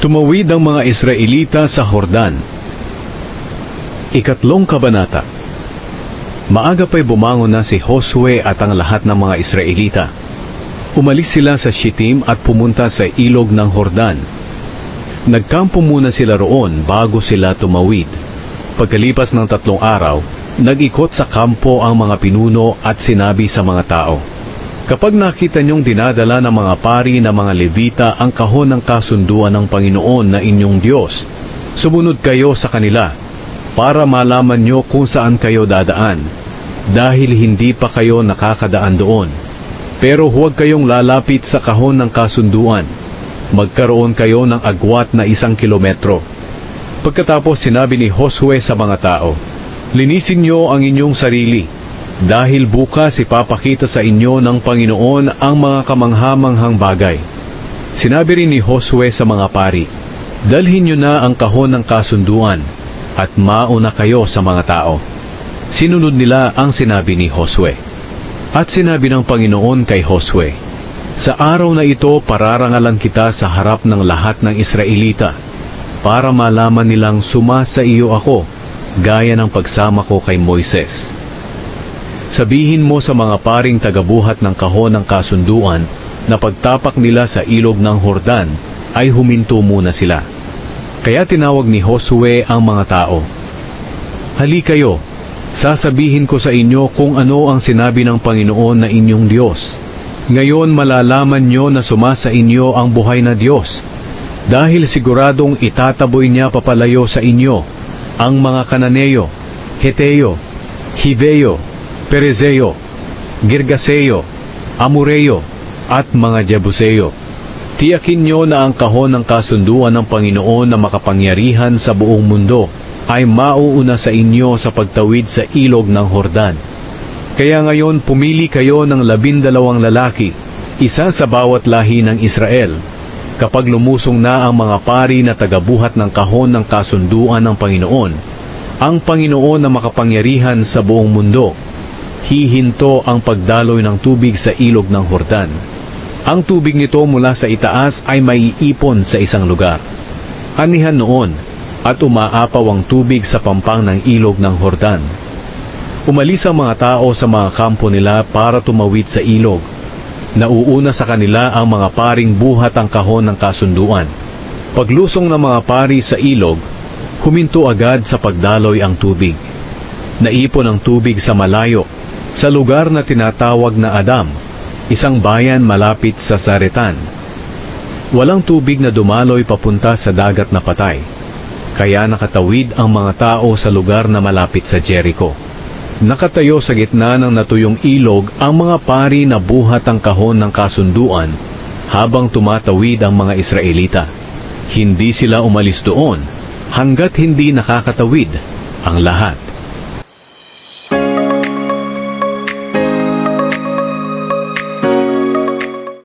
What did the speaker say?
Tumawid ang mga Israelita sa Hordan. Ikatlong kabanata. Maaga pa'y bumangon na si Josue at ang lahat ng mga Israelita. Umalis sila sa Shittim at pumunta sa ilog ng Hordan. Nagkampo muna sila roon bago sila tumawid. Pagkalipas ng tatlong araw, nag-ikot sa kampo ang mga pinuno at sinabi sa mga tao, Kapag nakita niyong dinadala ng mga pari na mga levita ang kahon ng kasunduan ng Panginoon na inyong Diyos, sumunod kayo sa kanila para malaman niyo kung saan kayo dadaan dahil hindi pa kayo nakakadaan doon. Pero huwag kayong lalapit sa kahon ng kasunduan. Magkaroon kayo ng agwat na isang kilometro. Pagkatapos sinabi ni Josue sa mga tao, Linisin niyo ang inyong sarili dahil bukas ipapakita sa inyo ng Panginoon ang mga kamanghamanghang bagay. Sinabi rin ni Josue sa mga pari, Dalhin niyo na ang kahon ng kasunduan at mauna kayo sa mga tao. Sinunod nila ang sinabi ni Josue. At sinabi ng Panginoon kay Josue, Sa araw na ito pararangalan kita sa harap ng lahat ng Israelita para malaman nilang suma sa iyo ako gaya ng pagsama ko kay Moises. Sabihin mo sa mga paring tagabuhat ng kahon ng kasunduan na pagtapak nila sa ilog ng Hordan ay huminto muna sila. Kaya tinawag ni Josue ang mga tao. Hali kayo, sasabihin ko sa inyo kung ano ang sinabi ng Panginoon na inyong Diyos. Ngayon malalaman nyo na sumasa inyo ang buhay na Diyos. Dahil siguradong itataboy niya papalayo sa inyo ang mga Kananeo, Heteo, Hiveo, Perezeo, Girgaseo, Amoreo, at mga Jebuseo. Tiyakin nyo na ang kahon ng kasunduan ng Panginoon na makapangyarihan sa buong mundo ay mauuna sa inyo sa pagtawid sa ilog ng Hordan. Kaya ngayon pumili kayo ng labindalawang lalaki, isa sa bawat lahi ng Israel. Kapag lumusong na ang mga pari na tagabuhat ng kahon ng kasunduan ng Panginoon, ang Panginoon na makapangyarihan sa buong mundo, hihinto ang pagdaloy ng tubig sa ilog ng Hordan. Ang tubig nito mula sa itaas ay maiipon sa isang lugar. Anihan noon at umaapaw ang tubig sa pampang ng ilog ng Hordan. Umalis ang mga tao sa mga kampo nila para tumawid sa ilog. Nauuna sa kanila ang mga paring buhat ang kahon ng kasunduan. Paglusong ng mga pari sa ilog, huminto agad sa pagdaloy ang tubig. Naipon ang tubig sa malayo, sa lugar na tinatawag na Adam, isang bayan malapit sa Zaretan. Walang tubig na dumaloy papunta sa dagat na patay, kaya nakatawid ang mga tao sa lugar na malapit sa Jericho. Nakatayo sa gitna ng natuyong ilog ang mga pari na buhat ang kahon ng kasunduan habang tumatawid ang mga Israelita. Hindi sila umalis doon hanggat hindi nakakatawid ang lahat.